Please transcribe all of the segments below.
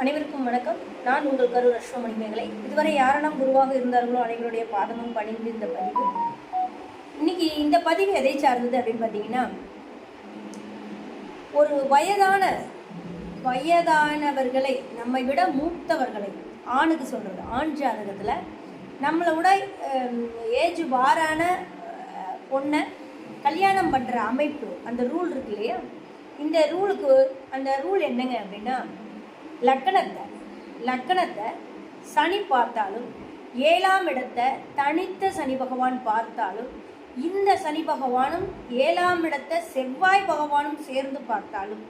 அனைவருக்கும் வணக்கம். நான் உங்கள் கரூர் அஸ்வமணி மேகலை இதுவரை யாரெல்லாம் குருவாக இருந்தார்களோ அனைவருடைய பாதமும் பணிந்து இந்த பதிவு. இன்னைக்கு இந்த பதிவு எதை சார்ந்தது அப்படின்னு பார்த்தீங்கன்னா ஒரு வயதான வயதானவர்களை நம்மை விட மூத்தவர்களை ஆணுக்கு சொல்கிறது ஆண் ஜாதகத்தில் நம்மளை விட ஏஜ் வாரான பொண்ணை கல்யாணம் பண்ணுற அமைப்பு அந்த ரூல் இருக்கு இல்லையா? இந்த ரூலுக்கு அந்த ரூல் என்னங்க அப்படின்னா லக்கணத்தை லக்கணத்தை சனி பார்த்தாலும் ஏழாம் இடத்தை தனித்த சனி பகவான் பார்த்தாலும் இந்த சனி பகவானும் ஏழாம் இடத்தை செவ்வாய் பகவானும் சேர்ந்து பார்த்தாலும்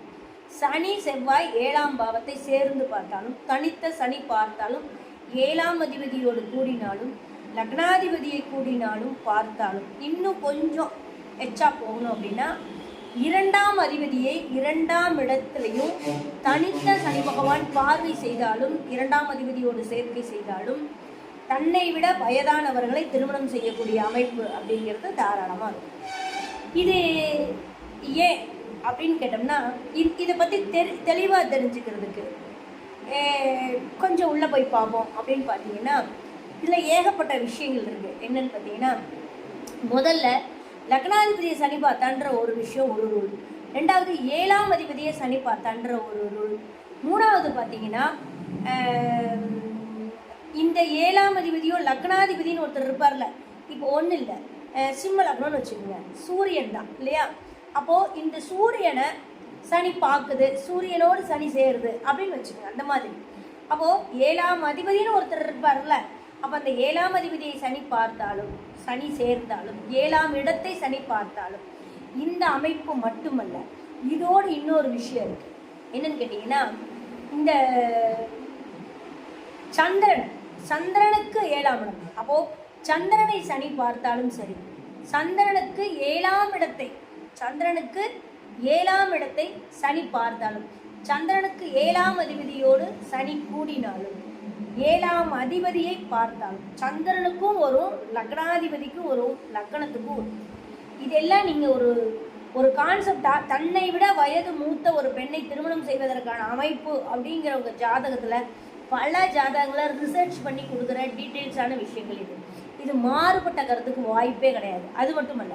சனி செவ்வாய் ஏழாம் பாவத்தை சேர்ந்து பார்த்தாலும் தனித்த சனி பார்த்தாலும் ஏழாம் அதிபதியோடு கூடினாலும் லக்னாதிபதியை கூடினாலும் பார்த்தாலும் இன்னும் கொஞ்சம் எச்சா போகணும் அப்படின்னா இரண்டாம் அதிபதியை இரண்டாம் இடத்திலையும் தனித்த சனி பகவான் பார்வை செய்தாலும் இரண்டாம் அதிபதியோடு சேர்க்கை செய்தாலும் தன்னை விட வயதானவர்களை திருமணம் செய்யக்கூடிய அமைப்பு அப்படிங்கிறது தாராளமாக இருக்கும். இது ஏன் அப்படின்னு கேட்டோம்னா இ- இதை பற்றி தெரி தெளிவாக தெரிஞ்சுக்கிறதுக்கு கொஞ்சம் உள்ளே போய் பார்ப்போம் அப்படின்னு பார்த்தீங்கன்னா இதில் ஏகப்பட்ட விஷயங்கள் இருக்குது என்னன்னு பார்த்தீங்கன்னா முதல்ல லக்னாதிபதியை சனி பார்த்தான்ற ஒரு விஷயம் ஒரு ரூல். ரெண்டாவது ஏழாம் அதிபதியை சனி பார்த்தான்ற ஒரு ரூல். மூணாவது பார்த்தீங்கன்னா இந்த ஏழாம் அதிபதியோ லக்னாதிபதினு ஒருத்தர் இருப்பார்ல இப்போ ஒன்றும் இல்லை. சிம்ம லக்னம்னு வச்சுக்கோங்க. சூரியன் தான் இல்லையா? அப்போது இந்த சூரியனை சனி பார்க்குது சூரியனோடு சனி சேருது அப்படின்னு வச்சுக்கோங்க அந்த மாதிரி. அப்போது ஏழாம் அதிபதினு ஒருத்தர் இருப்பார்ல அப்போ அந்த ஏழாம் அதிபதியை சனி பார்த்தாலும் சனி சேர்ந்தாலும் ஏழாம் இடத்தை சனி பார்த்தாலும் இந்த அமைப்பு மட்டுமல்ல இதோடு இன்னொரு விஷயம் இருக்கு. என்னன்னு கேட்டிங்கன்னா இந்த சந்திரன் சந்திரனுக்கு ஏழாம் இடம். அப்போ சந்திரனை சனி பார்த்தாலும் சரி சந்திரனுக்கு ஏழாம் இடத்தை சந்திரனுக்கு ஏழாம் இடத்தை சனி பார்த்தாலும் சந்திரனுக்கு ஏழாம் அதிபதியோடு சனி கூடினாலும் ஏழாம் அதிபதியை பார்த்தாலும் சந்திரனுக்கும் வரும் லக்னாதிபதிக்கும் வரும் லக்னத்துக்கும் வரும். இதெல்லாம் நீங்கள் ஒரு ஒரு கான்செப்டா தன்னை விட வயது மூத்த ஒரு பெண்ணை திருமணம் செய்வதற்கான அமைப்பு அப்படிங்கிற உங்க ஜாதகத்துல பல ஜாதகங்களை ரிசர்ச் பண்ணி கொடுக்குற டீட்டெயில்ஸான விஷயங்கள் இது. இது மாறுபட்ட கருத்துக்கு வாய்ப்பே கிடையாது. அது மட்டுமல்ல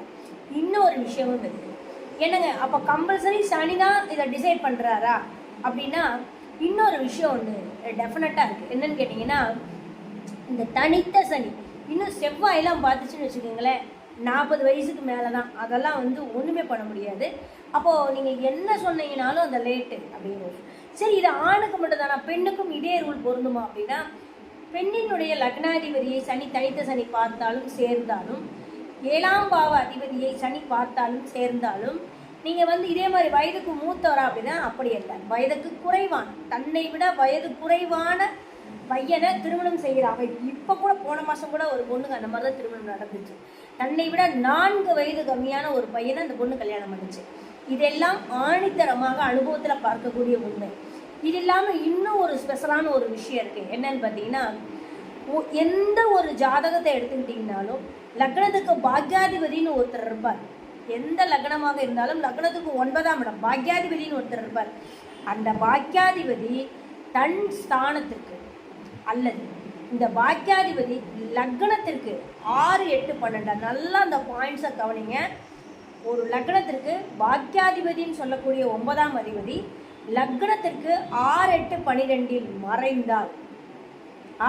இன்னொரு விஷயமும் இருக்கு. என்னங்க அப்போ கம்பல்சரி சனி தான் இதை டிசைட் பண்ணுறாரா அப்படின்னா இன்னொரு விஷயம் ஒன்று டெஃபினட்டாக இருக்குது என்னன்னு கேட்டிங்கன்னா இந்த தனித்த சனி இன்னும் செவ்வாயெல்லாம் பார்த்துச்சுன்னு வச்சுக்கோங்களேன் நாற்பது வயசுக்கு மேலே தான் அதெல்லாம் வந்து ஒன்றுமே பண்ண முடியாது. அப்போது நீங்கள் என்ன சொன்னீங்கனாலும் அந்த லேட்டு அப்படின்னு சரி இது ஆணுக்கு மட்டும் தானா பெண்ணுக்கும் இதே ரூல் பொருந்துமா அப்படின்னா பெண்ணினுடைய லக்னாதிபதியை சனி தனித்த சனி பார்த்தாலும் சேர்ந்தாலும் ஏழாம் பாவ அதிபதியை சனி பார்த்தாலும் சேர்ந்தாலும் நீங்கள் வந்து இதே மாதிரி வயதுக்கு மூத்தவரா அப்படின்னா அப்படி இல்லை வயதுக்கு குறைவான தன்னை விட வயது குறைவான பையனை திருமணம் செய்கிறாங்க. இப்போ கூட போன மாதம் கூட ஒரு பொண்ணுங்க அந்த மாதிரி தான் திருமணம் நடந்துச்சு. தன்னை விட நான்கு வயது கம்மியான ஒரு பையனை அந்த பொண்ணு கல்யாணம் பண்ணுச்சு. இதெல்லாம் ஆணித்தரமாக அனுபவத்தில் பார்க்கக்கூடிய உண்மை. இது இல்லாமல் இன்னும் ஒரு ஸ்பெஷலான ஒரு விஷயம் இருக்குது என்னன்னு பார்த்தீங்கன்னா எந்த ஒரு ஜாதகத்தை எடுத்துக்கிட்டிங்கனாலும் லக்னத்துக்கு பாக்யாதிபதினு ஒருத்தர் இருப்பார். எந்த லக்னமாக இருந்தாலும் லக்னத்துக்கு ஒன்பதாம் இடம். பாக்கியாதிபதினு ஒருத்தர் இருப்பார். அந்த பாக்கியாதிபதி தன் ஸ்தானத்திற்கு அல்லது இந்த பாக்கியாதிபதி லக்னத்திற்கு ஆறு எட்டு பன்னெண்டு நல்லா அந்த பாயிண்ட்ஸை கவனிங்க. ஒரு லக்னத்திற்கு பாக்கியாதிபதின்னு சொல்லக்கூடிய ஒன்பதாம் அதிபதி லக்னத்திற்கு ஆறு எட்டு பன்னிரெண்டில் மறைந்தால்.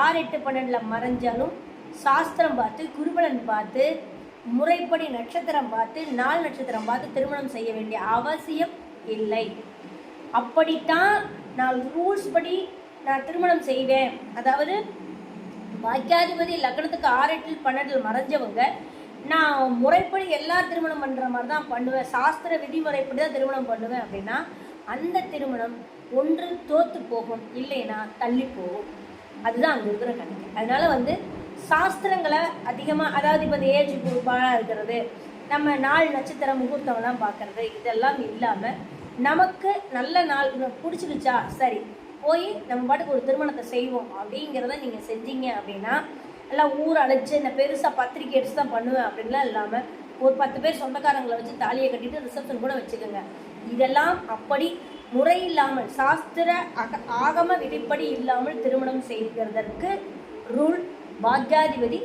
ஆறு எட்டு பன்னெண்டில் மறைஞ்சாலும் சாஸ்திரம் பார்த்து குருபலன் பார்த்து முறைப்படி நட்சத்திரம் பார்த்து நாள் நட்சத்திரம் பார்த்து திருமணம் செய்ய வேண்டிய அவசியம் இல்லை. அப்படித்தான் நான் ரூல்ஸ் படி நான் திருமணம் செய்வேன். அதாவது பாக்கியாதிபதி லக்னத்துக்கு ஆறு எட்டில் பன்னெண்டில் மறைஞ்சவங்க நான் முறைப்படி எல்லார் திருமணம் பண்ணுற மாதிரி தான் பண்ணுவேன். சாஸ்திர விதிமுறைப்படி தான் திருமணம் பண்ணுவேன் அப்படின்னா அந்த திருமணம் ஒன்று தோத்து போகும் இல்லைன்னா தள்ளி போகும். அதுதான் அங்கே இருக்கிற கணக்கு. அதனால வந்து சாஸ்திரங்களை அதிகமாக அதாவது இப்போ இந்த ஏஜ் குரூப்பாக இருக்கிறது நம்ம நாள் நட்சத்திர முகூர்த்தம்லாம் பார்க்குறது இதெல்லாம் இல்லாமல் நமக்கு நல்ல நாள் பிடிச்சிருச்சா சரி போய் நம்ம பாட்டுக்கு ஒரு திருமணத்தை செய்வோம் அப்படிங்கிறத நீங்கள் செஞ்சீங்க அப்படின்னா எல்லாம் ஊர் அழைச்சி இந்த பெருசாக பத்திரிக்கை அடிச்சு தான் பண்ணுவேன் அப்படின்லாம் இல்லாமல் ஒரு பத்து பேர் சொந்தக்காரங்களை வச்சு தாலியை கட்டிட்டு ரிசப்ஷன் கூட வச்சுக்கோங்க. இதெல்லாம் அப்படி முறை இல்லாமல் சாஸ்திர அக- ஆகம விதிப்படி இல்லாமல் திருமணம் செய்கிறதற்கு ரூல் பாக்யாதிபதி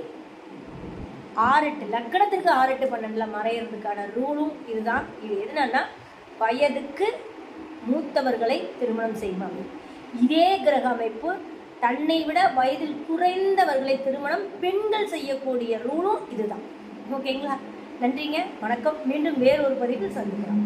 ஆறெட்டு லக்கணத்திற்கு ஆறெட்டு பன்னெண்டில் மறையிறதுக்கான ரூலும் இதுதான். இது என்னன்னா வயதுக்கு மூத்தவர்களை திருமணம் செய்வாங்க. இதே கிரக அமைப்பு தன்னை விட வயதில் குறைந்தவர்களை திருமணம் பெண்கள் செய்யக்கூடிய ரூலும் இதுதான். ஓகேங்களா நன்றிங்க. வணக்கம். மீண்டும் வேறொரு பதிவில் சந்திக்கலாம்.